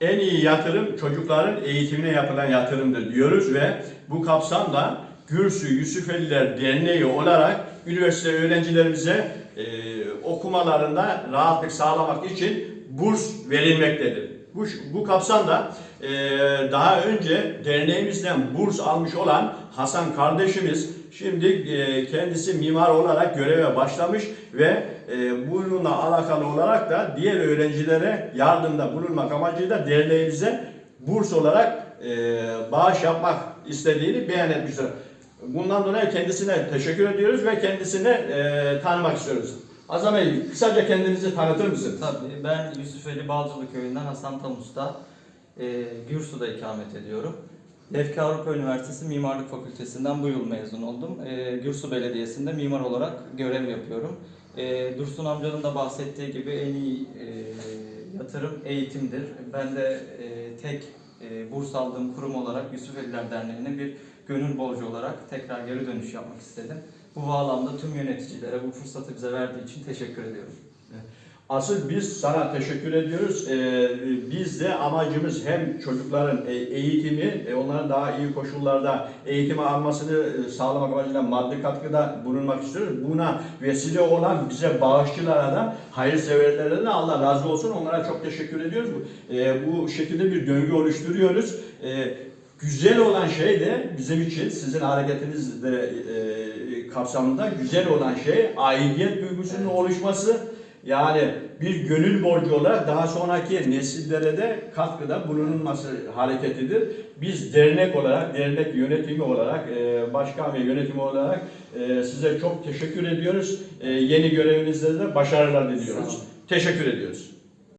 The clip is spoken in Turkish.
en iyi yatırım çocukların eğitimine yapılan yatırımdır diyoruz ve bu kapsamda Gürsü Yusufeliler Derneği olarak üniversite öğrencilerimize e, okumalarında rahatlık sağlamak için burs verilmektedir. Bu, bu kapsamda e, daha önce derneğimizden burs almış olan Hasan kardeşimiz şimdi e, kendisi mimar olarak göreve başlamış ve e, bununla alakalı olarak da diğer öğrencilere yardımda bulunmak amacıyla derneğimize burs olarak e, bağış yapmak istediğini beyan etmiştir. Bundan dolayı kendisine teşekkür ediyoruz ve kendisine e, tanımak istiyoruz. Azam Bey, kısaca kendinizi tanıtır mısınız? Tabii ben Yusufeli Balcılı köyünden Hasan Tamus'ta e, Gürsu'da ikamet ediyorum. Lefke Avrupa Üniversitesi Mimarlık Fakültesinden bu yıl mezun oldum. E, Gürsu Belediyesi'nde mimar olarak görev yapıyorum. E, Dursun amcanın da bahsettiği gibi en iyi e, yatırım eğitimdir. Ben de e, tek e, burs aldığım kurum olarak Yusufeliler Derneği'ne bir gönül borcu olarak tekrar geri dönüş yapmak istedim. Bu bağlamda tüm yöneticilere bu fırsatı bize verdiği için teşekkür ediyorum. Asıl biz sana teşekkür ediyoruz. Ee, biz de amacımız hem çocukların e, eğitimi, e, onların daha iyi koşullarda eğitimi almasını e, sağlamak amacıyla maddi katkıda bulunmak istiyoruz. Buna vesile olan bize bağışçılara da, hayırseverlere de Allah razı olsun. Onlara çok teşekkür ediyoruz. E, bu şekilde bir döngü oluşturuyoruz. E, güzel olan şey de bizim için sizin hareketiniz de e, kapsamında güzel olan şey aidiyet duygusunun Evet. oluşması. Yani bir gönül borcu olarak daha sonraki nesillere de katkıda bulunulması hareketidir. Biz dernek olarak, dernek yönetimi olarak, e, başkan ve yönetimi olarak e, size çok teşekkür ediyoruz. E, Yeni görevinizde de başarılar diliyoruz. Teşekkür ediyoruz.